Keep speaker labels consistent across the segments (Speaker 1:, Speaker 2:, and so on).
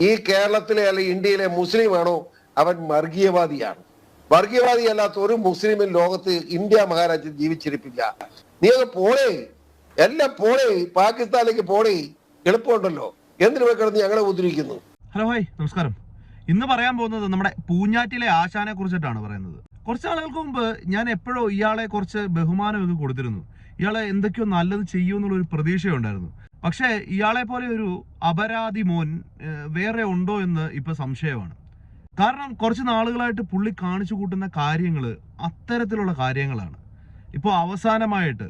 Speaker 1: ഈ കേരളത്തിലെ അല്ലെ ഇന്ത്യയിലെ മുസ്ലിമാണോ? അവൻ വർഗീയവാദിയാണ്. വർഗീയവാദി അല്ലാത്ത ഒരു മുസ്ലിമും ലോകത്ത് ഇന്ത്യ മഹാരാജ്യം ജീവിച്ചിരിപ്പില്ല. നീ അത് പോണേ എല്ലാം പോണേ പാകിസ്ഥാനിലേക്ക് പോണേ എളുപ്പമുണ്ടല്ലോ. എന്തിനു കിടന്ന് ഞങ്ങളെ ഉദ്ധരിക്കുന്നു?
Speaker 2: Hello hi. നമസ്കാരം. ഇന്ന് പറയാൻ പോകുന്നത് നമ്മുടെ പൂഞ്ഞാറ്റിലെ ആശാനെ കുറിച്ചിട്ടാണ് പറയുന്നത്. കുറച്ച് ആളുകൾക്ക് മുമ്പ് ഞാൻ എപ്പോഴോ ഇയാളെ കുറച്ച് ബഹുമാനമൊക്കെ കൊടുത്തിരുന്നു. ഇയാളെ എന്തൊക്കെയോ നല്ലത് ചെയ്യുമെന്നുള്ള ഒരു പ്രതീക്ഷയുണ്ടായിരുന്നു. പക്ഷേ ഇയാളെ പോലെ ഒരു അപരാധി മോൻ വേറെ ഉണ്ടോ എന്ന് ഇപ്പൊ സംശയമാണ്. കാരണം കുറച്ച് നാളുകളായിട്ട് പുള്ളി കാണിച്ചു കൂട്ടുന്ന കാര്യങ്ങൾ അത്തരത്തിലുള്ള കാര്യങ്ങളാണ്. ഇപ്പോൾ അവസാനമായിട്ട്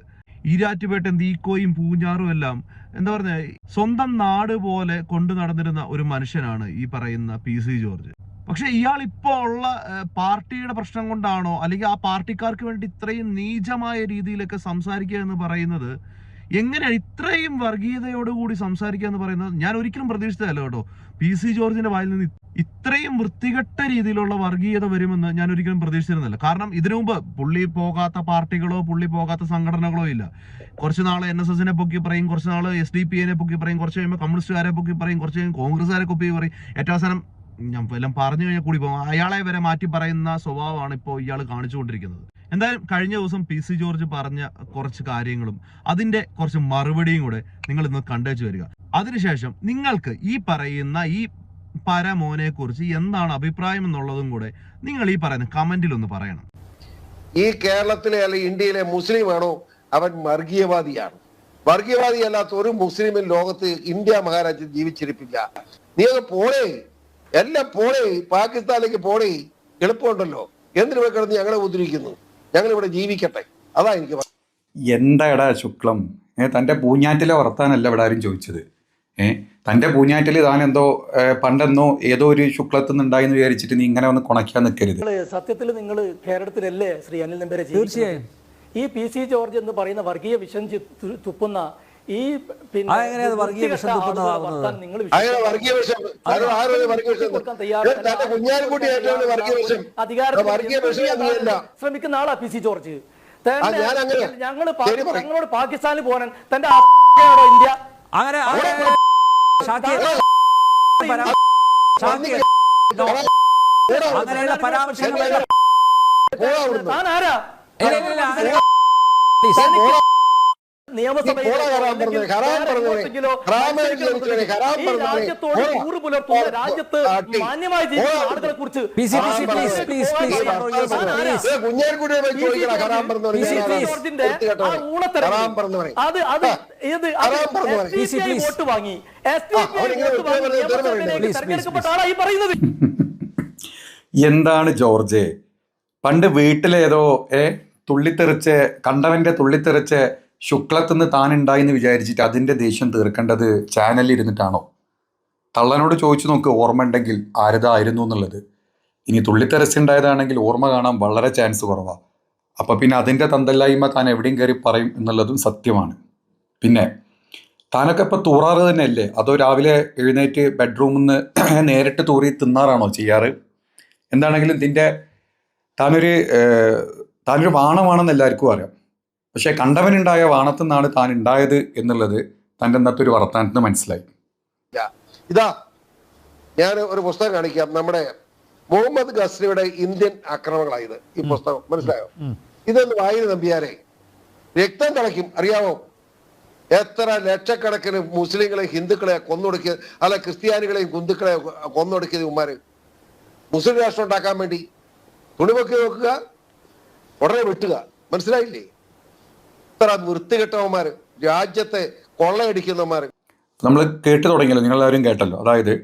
Speaker 2: ഈരാറ്റുപേട്ടൻ തീക്കോയും പൂഞ്ഞാറും എല്ലാം എന്താ പറഞ്ഞ സ്വന്തം നാട് പോലെ കൊണ്ടു നടന്നിരുന്ന ഒരു മനുഷ്യനാണ് ഈ പറയുന്ന പി സി ജോർജ്. പക്ഷെ ഇയാൾ ഇപ്പോൾ ഉള്ള പാർട്ടിയുടെ പ്രശ്നം കൊണ്ടാണോ അല്ലെങ്കിൽ ആ പാർട്ടിക്കാർക്ക് വേണ്ടി ഇത്രയും നീചമായ രീതിയിലൊക്കെ സംസാരിക്കുക എന്ന് പറയുന്നത് എങ്ങനെയാണ് ഇത്രയും വർഗീയതയോടുകൂടി സംസാരിക്കുക എന്ന് പറയുന്നത് ഞാൻ ഒരിക്കലും പ്രതീക്ഷിച്ചതല്ല കേട്ടോ. പി സി ജോർജിന്റെ വായിൽ നിന്ന് ഇത്രയും വൃത്തികെട്ട രീതിയിലുള്ള വർഗീയത വരുമെന്ന് ഞാൻ ഒരിക്കലും പ്രതീക്ഷിച്ചിരുന്നില്ല കാരണം ഇതിനു മുമ്പ് പുള്ളി പോകാത്ത പാർട്ടികളോ പുള്ളി പോകാത്ത സംഘടനകളോ ഇല്ല. കുറച്ച് നാൾ എൻ എസ് എസിനെ പൊക്കി പറയും കുറച്ച് നാൾ എസ് ഡി പി എനെ പൊക്കി പറയും കുറച്ച് കഴിയുമ്പോൾ കമ്മ്യൂണിസ്റ്റുകാരെ പൊക്കി പറയും കുറച്ച് കഴിയുമ്പോൾ കോൺഗ്രസ്സുകാരെ പൊക്കി പറയും. ഏറ്റവും അവസാനം ഞാൻ എല്ലാം പറഞ്ഞു കഴിഞ്ഞാൽ കൂടി പോകും. അയാളെ വരെ മാറ്റി പറയുന്ന സ്വഭാവമാണ് ഇപ്പോൾ ഇയാൾ കാണിച്ചുകൊണ്ടിരിക്കുന്നത്. എന്തായാലും കഴിഞ്ഞ ദിവസം പി സി ജോർജ് പറഞ്ഞ കുറച്ച് കാര്യങ്ങളും അതിന്റെ കുറച്ച് മറുപടിയും കൂടെ നിങ്ങൾ ഇന്ന് കണ്ടേച്ചു വരിക. അതിനുശേഷം നിങ്ങൾക്ക് ഈ പറയുന്ന ഈ പരമോനെ കുറിച്ച് എന്താണ് അഭിപ്രായം എന്നുള്ളതും കൂടെ നിങ്ങൾ ഈ പറയുന്ന കമന്റിൽ ഒന്ന് പറയണം.
Speaker 1: ഈ കേരളത്തിലെ അല്ലെ ഇന്ത്യയിലെ മുസ്ലിമാണോ അവൻ വർഗീയവാദിയാണ്? വർഗീയവാദി അല്ലാത്ത ഒരു മുസ്ലിമും ലോകത്ത് ഇന്ത്യ മഹാരാജ്യം ജീവിച്ചിരിപ്പില്ല. നീ അത് പോണേ എല്ലാം പോണേ പാകിസ്ഥാനിലേക്ക് പോണേ എളുപ്പമുണ്ടല്ലോ. എന്തിനു പോയി കിടന്ന് ഞങ്ങളെ ഉദ്ധരിക്കുന്നു ഞങ്ങൾ ഇവിടെ ജീവിക്കട്ടെ. അതാ എനിക്ക് എന്താ
Speaker 3: എന്താടാ ശുക്ലം? ഏ തന്റെ പൂഞ്ഞാറ്റിലെ വർത്താനല്ല ഇവിടെ ആരും ചോദിച്ചത്. ഏ തന്റെ പൂഞ്ഞാറ്റിൽ താൻ എന്തോ പണ്ടെന്നോ ഏതോ ഒരു ശുക്ലത്തിൽ നിന്നുണ്ടായെന്ന് വിചാരിച്ചിട്ട് നീ ഇങ്ങനെ ഒന്ന് കുണയ്ക്കാൻ നിൽക്കരുത്
Speaker 4: നിങ്ങൾ സത്യത്തിൽ നിങ്ങൾ കേരളത്തിലല്ലേ ശ്രീ അനിൽ നമ്പരെ
Speaker 5: തീർച്ചയായും.
Speaker 4: ഈ പി സി ജോർജ് എന്ന് പറയുന്ന വർഗീയ വിഷം തുപ്പുന്ന ഈ
Speaker 1: പിന്നെ
Speaker 4: ശ്രമിക്കുന്ന ആളാ പി സി ജോർജ്.
Speaker 1: ഞാൻ അങ്ങനെ- ഞങ്ങൾ
Speaker 4: ഞങ്ങളോട് പാകിസ്ഥാനിൽ പോകാൻ തന്റെ ഇന്ത്യ?
Speaker 5: അങ്ങനെ അങ്ങനെയുള്ള പരാമർശങ്ങൾ
Speaker 4: താൻ ആരാ? രാജ്യത്ത് മാന്യമായി ജീവിക്കുന്ന
Speaker 1: പോടാ.
Speaker 4: ആളുകളെ കുറിച്ച്. അത് അത്. വോട്ട് വാങ്ങി. എസ് ഡി വോട്ട് വാങ്ങി. തെരഞ്ഞെടുക്കപ്പെട്ട പറയുന്നത്.
Speaker 3: എന്താണ് ജോർജ്? പണ്ട് വീട്ടിലേതോ ഏ തുള്ളിത്തെറിച്ച് കണ്ടവന്റെ തുള്ളിത്തെറിച്ച് ശുക്ലത്തുനിന്ന് താൻ ഉണ്ടായിന്ന് വിചാരിച്ചിട്ട് അതിന്റെ ദേഷ്യം തീർക്കേണ്ടത് ചാനലിൽ ഇരുന്നിട്ടാണോ? തള്ളനോട് ചോദിച്ചു നോക്ക് ഓർമ്മ ഉണ്ടെങ്കിൽ ആരതായിരുന്നു എന്നുള്ളത്. ഇനി തുള്ളിത്തെറിച്ചുണ്ടായതാണെങ്കിൽ ഓർമ്മ കാണാൻ വളരെ ചാൻസ് കുറവാണ് അപ്പം പിന്നെ അതിന്റെ തന്തല്ലായ്മ താൻ എവിടെയും കയറി പറയും എന്നുള്ളതും സത്യമാണ്. പിന്നെ താനൊക്കെ ഇപ്പം തൂറാറ് തന്നെയല്ലേ? അതോ രാവിലെ എഴുന്നേറ്റ് ബെഡ്റൂമിൽ നിന്ന് നേരിട്ട് തൂറി തിന്നാറാണോ ചെയ്യാറ്? എന്താണെങ്കിലും ഇതിന്റെ താനൊരു താനൊരു വാണമാണെന്ന് എല്ലാവർക്കും അറിയാം. പക്ഷേ കണ്ടവനുണ്ടായ വാണത്തു നിന്നാണ് താൻ ഉണ്ടായത് എന്നുള്ളത് തന്റെ അന്നത്തെ ഒരു വർത്തമാനത്തിന് മനസ്സിലായി.
Speaker 1: ഇതാ ഞാൻ ഒരു പുസ്തകം കാണിക്കാം. നമ്മുടെ മുഹമ്മദ് ഗസ്രിയുടെ ഇന്ത്യൻ ആക്രമണങ്ങളായത്. ഈ പുസ്തകം മനസ്സിലായോ? ഇതൊന്ന് വായന നമ്പിയാരെ? രക്തം തിളയ്ക്കും. അറിയാമോ എത്ര ലക്ഷക്കണക്കിന് മുസ്ലിങ്ങളെ ഹിന്ദുക്കളെ കൊന്നൊടുക്കിയത് അല്ല ക്രിസ്ത്യാനികളെയും ഹിന്ദുക്കളെ കൊന്നൊടുക്കിയത് ഉമ്മാര്. മുസ്ലിം രാഷ്ട്രം ഉണ്ടാക്കാൻ വേണ്ടി തുണിമൊക്കെ നോക്കുക ഉടനെ വെട്ടുക. മനസ്സിലായില്ലേ? ഇത്ര വൃത്തികെട്ടവന്മാര് രാജ്യത്തെ കൊള്ളയടിക്കുന്നവന്മാർ
Speaker 3: നമ്മൾ കേട്ടു തുടങ്ങിയല്ലോ നിങ്ങളെല്ലാവരും കേട്ടല്ലോ. അതായത്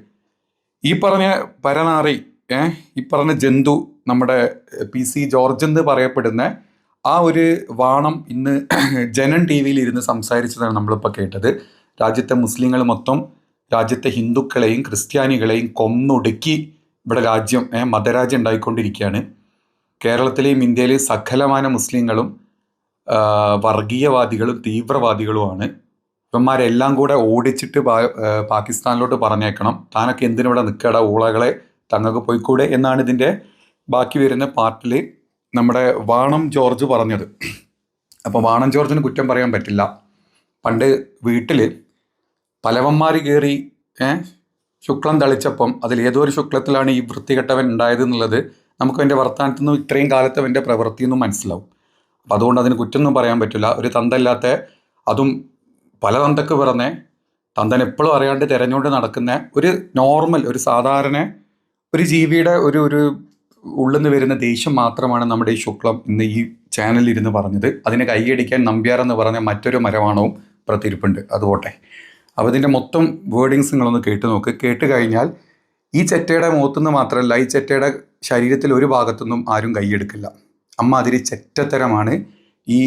Speaker 3: ഈ പറഞ്ഞ പരനാറി ഏ ഈ പറഞ്ഞ ജന്തു നമ്മുടെ പി സി ജോർജ് എന്ന് പറയപ്പെടുന്ന ആ ഒരു വാണം ഇന്ന് ജനൻ ടി വിയിൽ ഇരുന്ന് സംസാരിച്ചതാണ് നമ്മളിപ്പോൾ കേട്ടത്. രാജ്യത്തെ മുസ്ലിങ്ങൾ മൊത്തം രാജ്യത്തെ ഹിന്ദുക്കളെയും ക്രിസ്ത്യാനികളെയും കൊന്നൊടുക്കി ഇവിടെ രാജ്യം മതരാജ്യം ഉണ്ടായിക്കൊണ്ടിരിക്കുകയാണ്. കേരളത്തിലെയും ഇന്ത്യയിലെയും സകലമായ മുസ്ലിങ്ങളും വർഗീയവാദികളും തീവ്രവാദികളുമാണ്. ഇവന്മാരെല്ലാം കൂടെ ഓടിച്ചിട്ട് പാകിസ്ഥാനിലോട്ട് പറഞ്ഞേക്കണം. താനൊക്കെ എന്തിനിവിടെ നിൽക്കട ഊളകളെ തങ്ങൾക്ക് പോയിക്കൂടെ എന്നാണ് ഇതിന്റെ ബാക്കി വരുന്ന പാർട്ടിൽ നമ്മുടെ വാണം ജോർജ് പറഞ്ഞത്. അപ്പോൾ വാണം ജോർജിന് കുറ്റം പറയാൻ പറ്റില്ല. പണ്ട് വീട്ടിൽ പലവന്മാർ കയറി ശുക്ലം തളിച്ചപ്പം അതിൽ ഏതോ ഒരു ശുക്ലത്തിലാണ് ഈ വൃത്തികെട്ടവൻ ഉണ്ടായത് എന്നുള്ളത് നമുക്ക് അവന്റെ വർത്തമാനത്തിൽ നിന്നും ഇത്രയും കാലത്ത് അവന്റെ മനസ്സിലാവും. അപ്പം അതുകൊണ്ട് അതിന് കുറ്റമൊന്നും പറയാൻ പറ്റില്ല. ഒരു തന്തല്ലാത്ത അതും പല തന്തക്ക് പിറന്നേ തന്തൻ എപ്പോഴും അറിയാണ്ട് തിരഞ്ഞുകൊണ്ട് നടക്കുന്ന ഒരു നോർമൽ ഒരു സാധാരണ ഒരു ജീവിയുടെ ഒരു ഒരു ഉള്ളിൽ നിന്ന് വരുന്ന ദേഷ്യം മാത്രമാണ് നമ്മുടെ ഈ ശുക്ലം ഇന്ന് ഈ ചാനലിൽ ഇരുന്ന് പറഞ്ഞത്. അതിനെ കൈയടിക്കാൻ നമ്പ്യാർ എന്ന് പറഞ്ഞ മറ്റൊരു മരവാണവും പ്രത്തിരിപ്പുണ്ട് അതുപോട്ടെ അപ്പോൾ ഇതിന്റെ മൊത്തം വേർഡിങ്സ് നിങ്ങളൊന്ന് കേട്ട് നോക്ക്. കേട്ട് കഴിഞ്ഞാൽ ഈ ചെറ്റയുടെ മുഖത്തുനിന്ന് മാത്രമല്ല ഈ ചെറ്റയുടെ ശരീരത്തിൽ ഒരു ഭാഗത്തുനിന്നും ആരും കൈയെടുക്കില്ല. അമ്മ അതിരി ചെറ്റത്തരമാണ് ഈ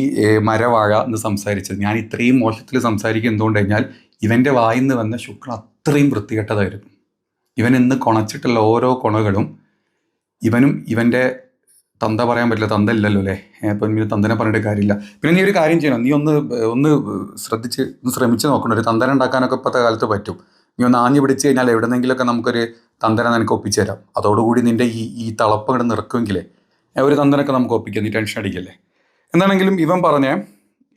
Speaker 3: മരവാഴ എന്ന് സംസാരിച്ചത്. ഞാൻ ഇത്രയും മോശത്തിൽ സംസാരിക്കുക എന്തുകൊണ്ട് കഴിഞ്ഞാൽ ഇവന്റെ വായിൽ നിന്ന് വന്ന ശുക്ലം അത്രയും വൃത്തികെട്ടതായിരുന്നു. ഇവൻ ഇന്ന് കൊണച്ചിട്ടുള്ള ഓരോ കൊണകളും ഇവനും ഇവന്റെ തന്ത പറയാൻ പറ്റില്ല തന്ത ഇല്ലല്ലോ അല്ലേ? അപ്പം ഇനി തന്തനെ പറഞ്ഞിട്ട് കാര്യമില്ല. പിന്നെ നീ ഒരു കാര്യം ചെയ്യണം. നീ ഒന്ന് ഒന്ന് ശ്രദ്ധിച്ച് ഒന്ന് ശ്രമിച്ച് നോക്കണം ഒരു തന്തന ഉണ്ടാക്കാനൊക്കെ ഇപ്പോഴത്തെ കാലത്ത് പറ്റും. നീ ഒന്ന് ആഞ്ഞു പിടിച്ച് കഴിഞ്ഞാൽ എവിടെന്നെങ്കിലുമൊക്കെ നമുക്കൊരു തന്തന നിനക്ക് ഒപ്പിച്ചു തരാം. അതോടുകൂടി നിന്റെ ഈ ഈ തളപ്പ് ഇങ്ങോട്ട് നിറക്കുമെങ്കിലേ ഒരു തന്തനൊക്കെ നമുക്ക് ഒപ്പിക്കാം നീ ടെൻഷൻ അടിക്കല്ലേ? എന്താണെങ്കിലും ഇവൻ പറഞ്ഞ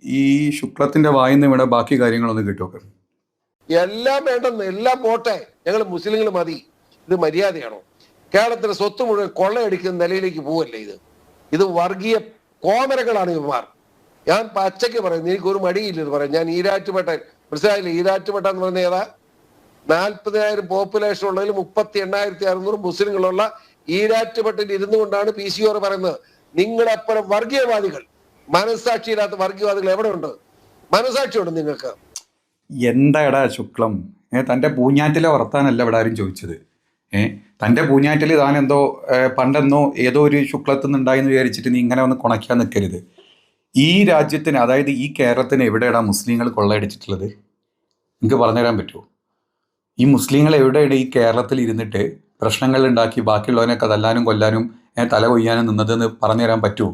Speaker 3: ഈ ശുക്ലത്തിന്റെ വായിന്ന് ഇവിടെ ബാക്കി കാര്യങ്ങളൊന്നും കിട്ടുമൊക്കെ
Speaker 1: എല്ലാം വേണ്ടെന്ന് എല്ലാം പോട്ടെ. ഞങ്ങൾ മുസ്ലിങ്ങൾ മതി. ഇത് മര്യാദയാണോ? കേരളത്തിലെ സ്വത്ത് മുഴുവൻ കൊള്ളയടിക്കുന്ന നിലയിലേക്ക് പോവല്ലേ ഇത്? ഇത് വർഗീയ കോമരകളാണ് ഇവന്മാർ. ഞാൻ പച്ചയ്ക്ക് പറയുന്നു മടിയില്ല എന്ന് പറയാം ഞാൻ ഈരാറ്റുപേട്ട മനസ്സിലായില്ലേ? ഈരാറ്റുപേട്ട എന്ന് പറഞ്ഞ ഏതാ? നാൽപ്പതിനായിരം പോപ്പുലേഷൻ ഉള്ളതിൽ മുപ്പത്തി എണ്ണായിരത്തി അറുന്നൂറ് മുസ്ലിങ്ങളുള്ള ഈരാറ്റുപെട്ടിൽ ഇരുന്നു കൊണ്ടാണ് പി സി ഓർ പറയുന്നത്. നിങ്ങളെപ്പുറം വർഗീയവാദികൾ. മനസ്സാക്ഷിയില്ലാത്ത വർഗീയവാദികൾ എവിടെ ഉണ്ട് മനസ്സാക്ഷിയുണ്ട് നിങ്ങൾക്ക്.
Speaker 3: എന്താടാ ശുക്ലം? ഏ തന്റെ പൂഞ്ഞാറ്റിലെ വർത്താനല്ല ഇവിടെ ആരും ചോദിച്ചത്. ഏ തന്റെ പൂഞ്ഞാറ്റിൽ താൻ എന്തോ പണ്ടെന്നോ ഏതോ ഒരു ശുക്ലത്തിൽ നിന്നുണ്ടായെന്ന് വിചാരിച്ചിട്ട് നീ ഇങ്ങനെ ഒന്ന് കുണയ്ക്കാൻ നിൽക്കരുത്. ഈ രാജ്യത്തിന് അതായത് ഈ കേരളത്തിന് എവിടെയാണ് മുസ്ലിങ്ങൾ കൊള്ളയടിച്ചിട്ടുള്ളത്? നിങ്ങൾക്ക് പറഞ്ഞുതരാൻ പറ്റുമോ? ഈ മുസ്ലിങ്ങൾ എവിടെയാണ് ഈ കേരളത്തിൽ ഇരുന്നിട്ട് പ്രശ്നങ്ങൾ ഉണ്ടാക്കി ബാക്കിയുള്ളവനൊക്കെ തല്ലാനും കൊല്ലാനും തല കൊയ്യാനും നിന്നതെന്ന് പറഞ്ഞുതരാൻ പറ്റുമോ?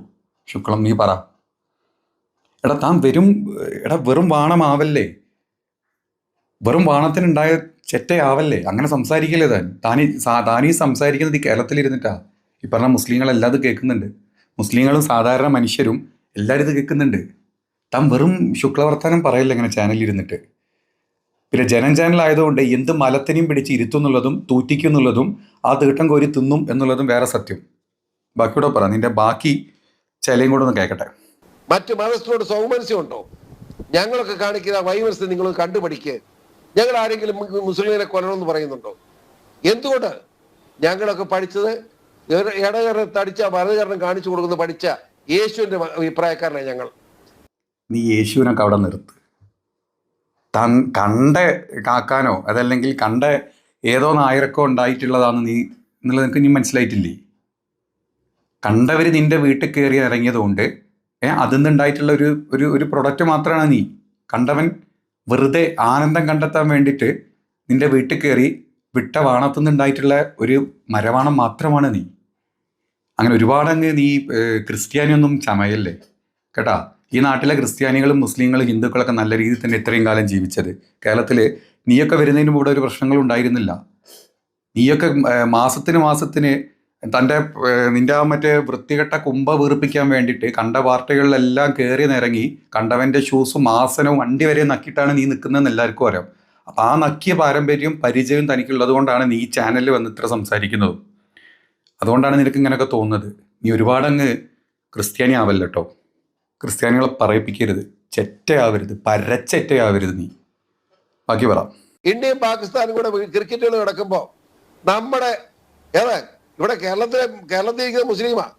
Speaker 3: ശുക്ലം നീ പറ. എടാ താൻ വെറും എടാ വെറും വാണമാവല്ലേ? വെറും വാണത്തിനുണ്ടായ ചെറ്റയാവല്ലേ? അങ്ങനെ സംസാരിക്കല്ലേ താൻ? താനീ താനീ സംസാരിക്കുന്നത് ഈ കേരളത്തിലിരുന്നിട്ടാ? ഈ പറഞ്ഞ മുസ്ലിങ്ങളെല്ലാം ഇത് കേൾക്കുന്നുണ്ട്. മുസ്ലിങ്ങളും സാധാരണ മനുഷ്യരും എല്ലാവരും ഇത് കേൾക്കുന്നുണ്ട്. താൻ വെറും ശുക്ലവർത്താനം പറയല്ലേ ഇങ്ങനെ ചാനലിൽ ഇരുന്നിട്ട് പിന്നെ ജനം ചാനൽ ആയതുകൊണ്ട് എന്ത് മലത്തിനെയും പിടിച്ച് ഇരുത്തുന്നുള്ളതും തൂറ്റിക്കുന്നുള്ളതും ആ തീട്ടം കോരി തിന്നും എന്നുള്ളതും വേറെ സത്യം. ബാക്കിയോടെ പറ നിന്റെ ബാക്കി ചിലയും കൂടെ ഒന്ന് കേൾക്കട്ടെ.
Speaker 1: മറ്റു മതസ്ഥരോട് സൗമനസ്യം ഉണ്ടോ? ഞങ്ങളൊക്കെ കാണിക്കുന്ന വൈമനസ്യം നിങ്ങൾ കണ്ടുപഠിക്ക്. ഞങ്ങൾ ആരെങ്കിലും മുസ്ലിങ്ങളെ മുസ്ലിമിനെ കൊല്ലണമെന്ന് പറയുന്നുണ്ടോ? എന്തുകൊണ്ട്? ഞങ്ങളൊക്കെ പഠിച്ചത് ഇട- ഇടകരണം തടിച്ച വലതുകരണം കാണിച്ചു കൊടുക്കുന്ന പഠിച്ച യേശുവിന്റെ അഭിപ്രായക്കാരനാണ് ഞങ്ങൾ.
Speaker 3: നീ യേശുവിനൊക്കെ അവിടെ നിർത്ത്. താൻ കണ്ട കാക്കാനോ അതല്ലെങ്കിൽ കണ്ട ഏതോ നായരക്കോ ഉണ്ടായിട്ടുള്ളതാണ് നീ എന്നുള്ളത് നിനക്ക് ഇനി മനസ്സിലായിട്ടില്ലേ? കണ്ടവർ നിന്റെ വീട്ടിൽ കയറി ഇറങ്ങിയതുകൊണ്ട് അതിൽ നിന്നുണ്ടായിട്ടുള്ള ഒരു ഒരു ഒരു പ്രൊഡക്റ്റ് മാത്രമാണ് നീ. കണ്ടവൻ വെറുതെ ആനന്ദം കണ്ടെത്താൻ വേണ്ടിയിട്ട് നിന്റെ വീട്ടിൽ കയറി വിട്ട വാണത്തു നിന്നുണ്ടായിട്ടുള്ള ഒരു മരവാണം മാത്രമാണ് നീ. അങ്ങനെ ഒരുപാടങ്ങ് നീ ക്രിസ്ത്യാനിയൊന്നും ചമയല്ലേ? കേട്ടാ? ഈ നാട്ടിലെ ക്രിസ്ത്യാനികളും മുസ്ലിങ്ങളും ഹിന്ദുക്കളൊക്കെ നല്ല രീതിയിൽ തന്നെ ഇത്രയും കാലം ജീവിച്ചത്. കേരളത്തിൽ നീയൊക്കെ വരുന്നതിന് കൂടെ ഒരു പ്രശ്നങ്ങൾ ഉണ്ടായിരുന്നില്ല. നീയൊക്കെ മാസത്തിന് മാസത്തിന് തന്റെ നിന്റെ മറ്റേ വൃത്തികെട്ട കുമ്പ വീർപ്പിക്കാൻ വേണ്ടിയിട്ട് കണ്ട പാർട്ടികളിലെല്ലാം കയറി നിറങ്ങി കണ്ടവന്റെ ഷൂസും ആസനവും വണ്ടി വരെ നക്കിയിട്ടാണ് നീ നിൽക്കുന്നതെന്ന് എല്ലാവർക്കും അറിയാം. അപ്പം ആ നക്കിയ പാരമ്പര്യവും പരിചയവും തനിക്കുള്ളത് കൊണ്ടാണ് നീ ഈ ചാനലിൽ വന്ന് ഇത്ര സംസാരിക്കുന്നതും. അതുകൊണ്ടാണ് നിനക്ക് ഇങ്ങനെയൊക്കെ തോന്നുന്നത്. നീ ഒരുപാടങ്ങ് ക്രിസ്ത്യാനി ആവല്ലോ ക്രിസ്ത്യാനികളെ പറയിപ്പിക്കരുത്. ചെറ്റയാവരുത്. പരച്ചെറ്റയാവരുത് നീ. ബാക്കി പറ.
Speaker 1: ഇന്ത്യയും പാകിസ്ഥാനും കൂടെ ക്രിക്കറ്റുകൾ കിടക്കുമ്പോ നമ്മുടെ ഏതാ? ഇവിടെ കേരളത്തിലെ കേരളത്തിൽ മുസ്ലിമാ.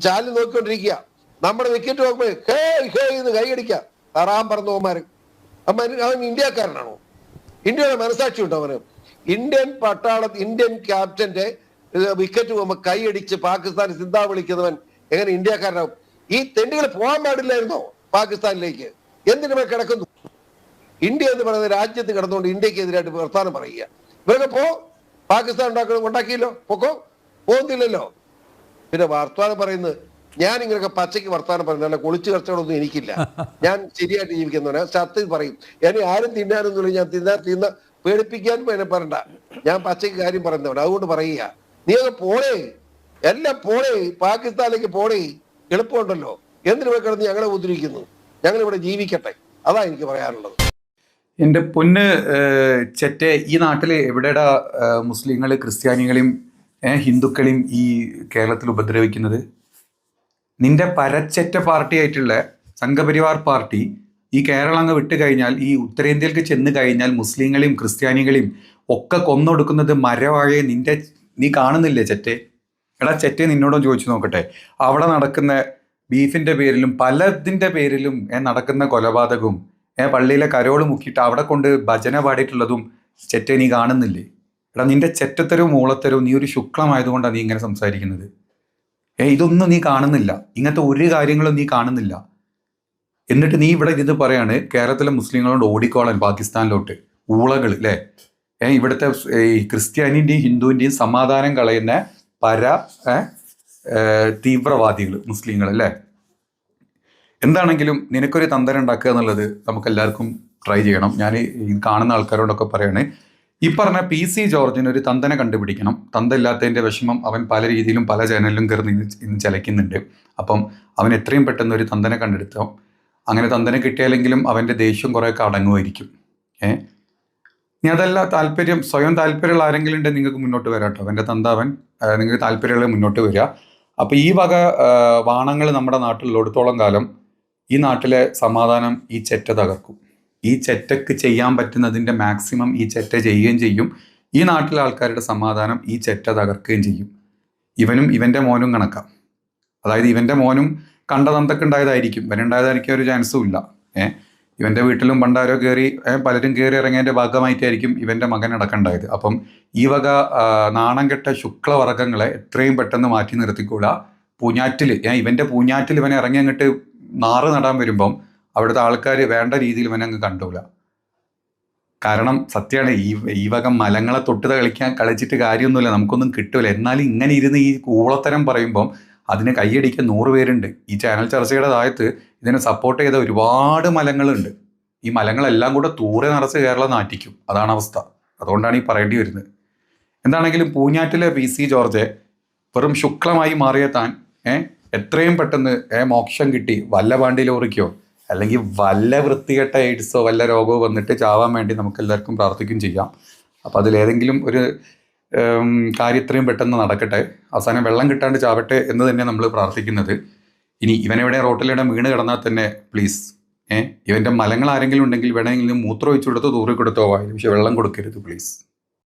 Speaker 1: ചാലി നോക്കിക്കൊണ്ടിരിക്കുക. നമ്മുടെ വിക്കറ്റ് നോക്കുമ്പോ ഹേ ഹേ എന്ന് കൈയടിക്കുക തറാൻ പറഞ്ഞവന്മാര് അവൻ അവൻ ഇന്ത്യക്കാരനാണോ? ഇന്ത്യയുടെ മനസാക്ഷി ഉണ്ടോ അവന്? ഇന്ത്യൻ പട്ടാള ഇന്ത്യൻ ക്യാപ്റ്റന്റെ വിക്കറ്റ് പോകുമ്പോ കൈയടിച്ച് പാകിസ്ഥാൻ സിന്ധാ വിളിക്കുന്നവൻ എങ്ങനെ ഇന്ത്യക്കാരനാവും? ഈ തെണ്ടികൾ പോകാൻ പാടില്ലായിരുന്നോ പാകിസ്ഥാനിലേക്ക്? എന്തിനു കിടക്കുന്നു? ഇന്ത്യ എന്ന് പറയുന്ന രാജ്യത്ത് കിടന്നുകൊണ്ട് ഇന്ത്യയ്ക്ക് എതിരായിട്ട് വർത്താനം പറയുക. ഇവരൊക്കെ പോ. പാകിസ്ഥാൻ ഉണ്ടാക്കണം ഉണ്ടാക്കിയല്ലോ. പൊക്കോ. പോകുന്നില്ലല്ലോ. പിന്നെ വർത്താനം പറയുന്നത് ഞാൻ ഇങ്ങനെയൊക്കെ പച്ചയ്ക്ക് വർത്താനം പറയുന്നത് അല്ല കുളിച്ചു കച്ചവടമൊന്നും എനിക്കില്ല. ഞാൻ ശരിയായിട്ട് ജീവിക്കുന്നവനാ. സത്യം പറയും. എന്നെ ആരും തിന്നാനൊന്നുമില്ല. ഞാൻ തിന്നാൻ തിന്ന പേടിപ്പിക്കാനും എന്നെ പറയണ്ട. ഞാൻ പച്ചയ്ക്ക് കാര്യം പറയുന്നവൻ അതുകൊണ്ട് പറയുക. നീ അത് പോണേ എല്ലാം പോണേ പാകിസ്ഥാനിലേക്ക് പോണേ എളുപ്പമുണ്ടല്ലോ. എന്തിനു പോയി കിടന്ന് ഞങ്ങളെ ഉദ്ധരിക്കുന്നു ഞങ്ങൾ ഇവിടെ ജീവിക്കട്ടെ. അതാ എനിക്ക് പറയാനുള്ളത്.
Speaker 3: എന്റെ പൊന്ന് ചെറ്റെ ഈ നാട്ടിൽ എവിടെടാ മുസ്ലിങ്ങൾ ക്രിസ്ത്യാനികളെയും ഹിന്ദുക്കളെയും ഈ കേരളത്തിൽ ഉപദ്രവിക്കുന്നത്? നിന്റെ പരച്ചറ്റ പാർട്ടി ആയിട്ടുള്ള സംഘപരിവാർ പാർട്ടി ഈ കേരളം അങ്ങ് വിട്ട് കഴിഞ്ഞാൽ ഈ ഉത്തരേന്ത്യയിലേക്ക് ചെന്ന് കഴിഞ്ഞാൽ മുസ്ലിങ്ങളെയും ക്രിസ്ത്യാനികളെയും ഒക്കെ കൊന്നൊടുക്കുന്നത് മരവാഴയെ നിന്റെ നീ കാണുന്നില്ലേ ചെറ്റെ? എടാ ചെറ്റ് നിന്നോടും ചോദിച്ചു നോക്കട്ടെ. അവിടെ നടക്കുന്ന ബീഫിന്റെ പേരിലും പലതിന്റെ പേരിലും നടക്കുന്ന കൊലപാതകവും ഏ പള്ളിയിലെ കരോൾ മുക്കിയിട്ട് അവിടെ കൊണ്ട് ഭജന പാടിയിട്ടുള്ളതും ചെറ്റ നീ കാണുന്നില്ലേ? എടാ നിന്റെ ചെറ്റത്തരവും മൂളത്തരവും നീ ഒരു ശുക്ലമായതുകൊണ്ടാണ് നീ ഇങ്ങനെ സംസാരിക്കുന്നത്. ഏ ഇതൊന്നും നീ കാണുന്നില്ല. ഇങ്ങനത്തെ ഒരു കാര്യങ്ങളും നീ കാണുന്നില്ല. എന്നിട്ട് നീ ഇവിടെ ഇത് പറയാണ് കേരളത്തിലെ മുസ്ലിങ്ങളോട് ഓടിക്കോളാൻ പാകിസ്ഥാനിലോട്ട്. ഊളകൾ അല്ലേ ഏ ഇവിടുത്തെ ഈ ക്രിസ്ത്യാനിന്റെയും ഹിന്ദുവിന്റെയും സമാധാനം കളയുന്ന പര തീവ്രവാദികൾ മുസ്ലിങ്ങൾ അല്ലേ? എന്താണെങ്കിലും നിനക്കൊരു തന്തരം ഉണ്ടാക്കുക എന്നുള്ളത് നമുക്ക് എല്ലാവർക്കും ട്രൈ ചെയ്യണം. ഞാൻ കാണുന്ന ആൾക്കാരോടൊക്കെ പറയണേ ഈ പറഞ്ഞ പി സി ജോർജിന് ഒരു തന്തനെ കണ്ടുപിടിക്കണം. തന്ത ഇല്ലാത്തതിന്റെ വിഷമം അവൻ പല രീതിയിലും പല ചാനലിലും കയറി ഇന്ന് ചലയ്ക്കുന്നുണ്ട് അപ്പം അവൻ എത്രയും പെട്ടെന്ന് ഒരു തന്തനെ കണ്ടെടുത്തോ. അങ്ങനെ തന്തനെ കിട്ടിയാലെങ്കിലും അവന്റെ ദേഷ്യം കുറേയൊക്കെ അടങ്ങുമായിരിക്കും. ഏ? ഇനി അതല്ല താല്പര്യം സ്വയം താല്പര്യമുള്ള ആരെങ്കിലും ഉണ്ടെങ്കിൽ നിങ്ങൾക്ക് മുന്നോട്ട് വരാം കേട്ടോ. എന്റെ തന്താവൻ നിങ്ങൾക്ക് താല്പര്യമുള്ള മുന്നോട്ട് വരിക അപ്പോൾ ഈ വക വാണങ്ങൾ നമ്മുടെ നാട്ടിലുള്ളിടത്തോളം കാലം ഈ നാട്ടിലെ സമാധാനം ഈ ചെറ്റ തകർക്കും. ഈ ചെറ്റക്ക് ചെയ്യാൻ പറ്റുന്നതിന്റെ മാക്സിമം ഈ ചെറ്റ ചെയ്യുകയും ചെയ്യും. ഈ നാട്ടിലെ ആൾക്കാരുടെ സമാധാനം ഈ ചെറ്റ തകർക്കുകയും ചെയ്യും. ഇവനും ഇവന്റെ മോനും കണക്കാം. അതായത് ഇവന്റെ മോനും കണ്ട തന്തക്ക് ഉണ്ടായതായിരിക്കും ഇവനുണ്ടായതായിരിക്കും ഒരു ചാൻസും ഇല്ല. ഏഹ് ഇവന്റെ വീട്ടിലും പണ്ടാരോ കയറി പലരും കയറി ഇറങ്ങിയതിന്റെ ഭാഗമായിട്ടായിരിക്കും ഇവന്റെ മകൻ അടക്കണ്ടായത്. അപ്പം ഈ വക നാണം കെട്ട ശുക്ലവർഗങ്ങളെ എത്രയും പെട്ടെന്ന് മാറ്റി നിർത്തിക്കൂടാ. പൂഞ്ഞാറ്റിൽ ഞാൻ ഇവന്റെ പൂഞ്ഞാറ്റിൽ ഇവനെ ഇറങ്ങി അങ്ങോട്ട് നാറ് നടാൻ വരുമ്പം അവിടുത്തെ ആൾക്കാർ വേണ്ട രീതിയിൽ ഇവനെ അങ്ങ് കണ്ടൂല. കാരണം സത്യമാണ് ഈ ഈ വക മലങ്ങളെ തൊട്ട് കളിക്കാൻ കളിച്ചിട്ട് കാര്യമൊന്നുമില്ല. നമുക്കൊന്നും കിട്ടൂല. എന്നാലും ഇങ്ങനെ ഇരുന്ന് ഈ കൂളത്തരം പറയുമ്പം അതിന് കൈയടിക്കാൻ നൂറ് പേരുണ്ട്. ഈ ചാനൽ ചർച്ചയുടെ താഴത്ത് ഇതിനെ സപ്പോർട്ട് ചെയ്ത ഒരുപാട് മലങ്ങളുണ്ട്. ഈ മലങ്ങളെല്ലാം കൂടെ തൂറെ നിറച്ച് കേരളം നാറ്റിക്കും. അതാണ് അവസ്ഥ. അതുകൊണ്ടാണ് ഈ പറയേണ്ടി വരുന്നത്. എന്താണെങ്കിലും പൂഞ്ഞാറ്റിലെ പി സി ജോർജ് വെറും ശുക്ലമായി മാറിയ താൻ ഏ എത്രയും പെട്ടെന്ന് ഏ മോക്ഷം കിട്ടി വല്ല പാണ്ടിലോറിക്കോ അല്ലെങ്കിൽ വല്ല വൃത്തികെട്ട എയ്ഡ്സോ വല്ല രോഗമോ വന്നിട്ട് ചാവാൻ വേണ്ടി നമുക്ക് എല്ലാവർക്കും പ്രാർത്ഥിക്കുകയും ചെയ്യാം. അപ്പോൾ അതിലേതെങ്കിലും ഒരു കാര്യം ഇത്രയും പെട്ടെന്ന് നടക്കട്ടെ. അവസാനം വെള്ളം കിട്ടാണ്ട് ചാവട്ടെ എന്ന് തന്നെ നമ്മൾ പ്രാർത്ഥിക്കുന്നത്. ഇനി ഇവനെവിടെ റോട്ടിലിടെ വീണ് കിടന്നാൽ തന്നെ പ്ലീസ് ഏഹ് ഇവന്റെ മലങ്ങൾ ആരെങ്കിലും ഉണ്ടെങ്കിൽ വേണമെങ്കിൽ മൂത്രം ഒഴിച്ചു കൊടുത്തോ തൂറി കൊടുത്തോ വായിൽ. പക്ഷെ വെള്ളം കൊടുക്കരുത് പ്ലീസ്